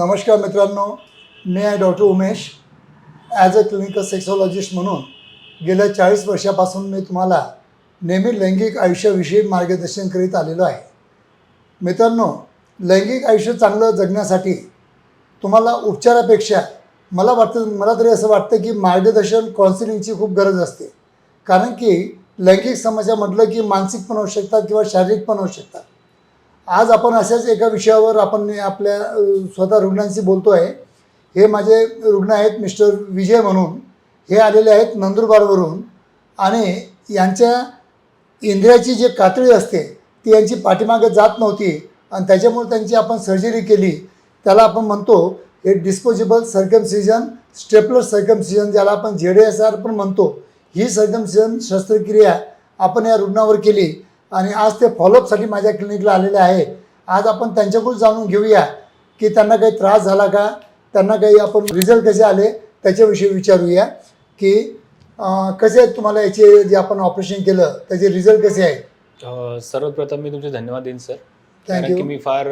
नमस्कार मित्रांनो मी आहे doctor Umesh. As a clinical sexologist म्हणून गेल्या चाळीस वर्षापासून मी तुम्हाला नेहमी लैंगिक आयुष्याविषयी मार्गदर्शन करीत आलेलो आहे. मित्रांनो लैंगिक आयुष्य चांगलं जगण्यासाठी तुम्हाला उपचारापेक्षा मला वाटतं मला तरी असं वाटतं की मार्गदर्शन काउन्सिलिंगची खूप गरज असते. कारण की लैंगिक समस्या म्हटलं की मानसिक पण होऊ शकतात किंवा शारीरिक पण होऊ शकतात. आज आपण अशाच एका विषयावर आपण आपल्या स्वतः रुग्णांशी बोलतो आहे हे माझे रुग्ण आहेत मिस्टर विजय म्हणून. हे आलेले आहेत नंदुरबारवरून. आणि यांच्या इंद्रियाची जी कातळी असते ती यांची पाठीमागे जात नव्हती. आणि त्याच्यामुळे त्यांची आपण सर्जरी केली. त्याला आपण म्हणतो हे डिस्पोजेबल सर्कमसिजन स्टेपलर सर्कमसिजन ज्याला आपण झेड एस आर पण म्हणतो. ही सर्कमसिजन शस्त्रक्रिया आपण या रुग्णावर केली. आणि आज ते फॉलोअपसाठी माझ्या क्लिनिकला आलेले आहे. आज आपण त्यांच्याकडून जाणून घेऊया की त्यांना काही त्रास झाला का? त्यांना काही आपण रिझल्ट कसे आले? त्याच्याविषयी विचारूया की कसे आहेत तुम्हाला याचे जे आपण ऑपरेशन केलं त्याचे रिझल्ट कसे आहेत? अ, सर्वप्रथम मी तुमचे धन्यवाद देईन सर कारण थँक्यू की मी फार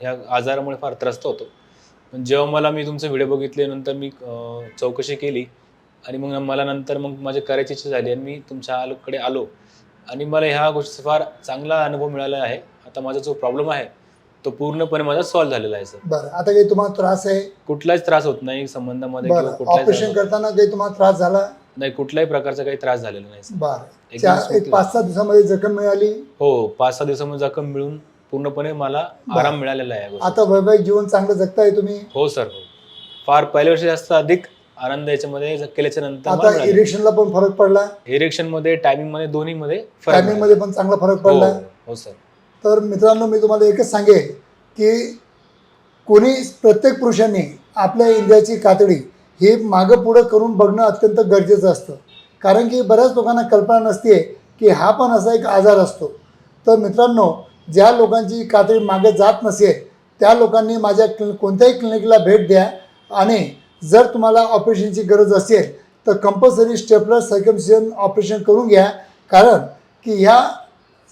ह्या आजारामुळे फार त्रस्त होतो. जेव्हा मला मी तुमचे व्हिडिओ बघितले नंतर मी चौकशी केली आणि मग मला नंतर मग माझी करायची इच्छा झाली आणि मी तुमच्या आलोकडे आलो. आणि मला ह्या गोष्टीचा फार चांगला अनुभव मिळाला आहे. आता माझा जो प्रॉब्लेम आहे तो पूर्णपणे माझा सॉल्व्ह झालेला आहे सर बरं. आता काही तुम्हाला त्रास आहे? कुठलाच त्रास होत नाही संबंधामध्ये किंवा बरं. कुठलाच ऑपरेशन होत करताना काही तुम्हाला त्रास झाला? नाही. कुठल्याही प्रकारचा काही त्रास झालेला नाही सर बरं. एकदम चार एक smoothly. पाच सहा दिवसामध्ये जखम मिळाली? हो पाच सहा दिवसामध्ये जखम मिळून पूर्णपणे मला आराम मिळालेला आहे या गोष्टीचा. आता वैवाहिक जीवन चांगलं जगताय तुम्ही? हो सर हो. फार पहिल्या वर्षी जास्त अधिक आनंद याच्यामध्ये केल्याच्यानंतर आता. इरेक्शनला पण फरक पडला? इरेक्शनमध्ये टायमिंगमध्ये दोन्ही मध्ये फरक टायमिंग. मध्ये पण चांगला फरक हो पडला? हो सर तर मित्रांनो मी तुम्हाला एकच सांगेन की कोणी प्रत्येक पुरुषांनी आपल्या इंद्रियाची कातडी ही मागं पुढं करून बघणं अत्यंत गरजेचं असतं. कारण की बऱ्याच लोकांना कल्पना नसते की हा पण असा एक आजार असतो. तर मित्रांनो ज्या लोकांची कातडी मागे जात नसेल त्या लोकांनी माझ्या क्लि कोणत्याही क्लिनिकला भेट द्या आणि जर तुम्हाला ऑपरेशनची गरज असेल तर कंपल्सरी स्टेपलर सर्कमसिजन ऑपरेशन करून घ्या. कारण की ह्या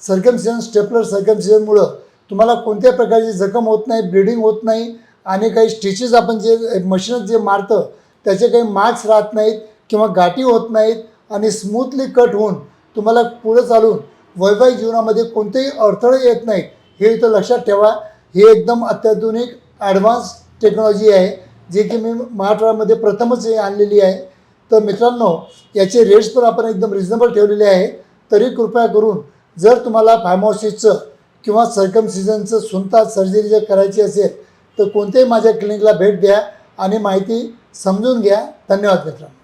सर्कमसिजन स्टेपलर सर्कमसिजनमुळं तुम्हाला कोणत्या प्रकारची जखम होत नाही ब्लिडिंग होत नाही आणि काही स्टिचेस आपण जे मशीन जे मारतं त्याचे काही मार्क्स राहत नाहीत किंवा गाठी होत नाहीत आणि स्मूथली कट होऊन तुम्हाला पुढं चालून वैवाहिक जीवनामध्ये कोणतेही अडथळे येत नाहीत हे इथं लक्षात ठेवा. हे एकदम अत्याधुनिक ॲडव्हान्स टेक्नॉलॉजी आहे. जे की मी महाराष्ट्रामध्ये प्रथमच हे आणलेली आहे. तर मित्रांनो याचे रेट्स पण आपण एकदम रिझनेबल ठेवलेले आहे. तरी कृपया करून जर तुम्हाला फार्मॉसिसचं किंवा सर्कमसिजनचं सुनता सर्जरी जर करायची असेल तर कोणत्याही माझ्या क्लिनिकला भेट द्या आणि माहिती समजून घ्या. धन्यवाद मित्रांनो.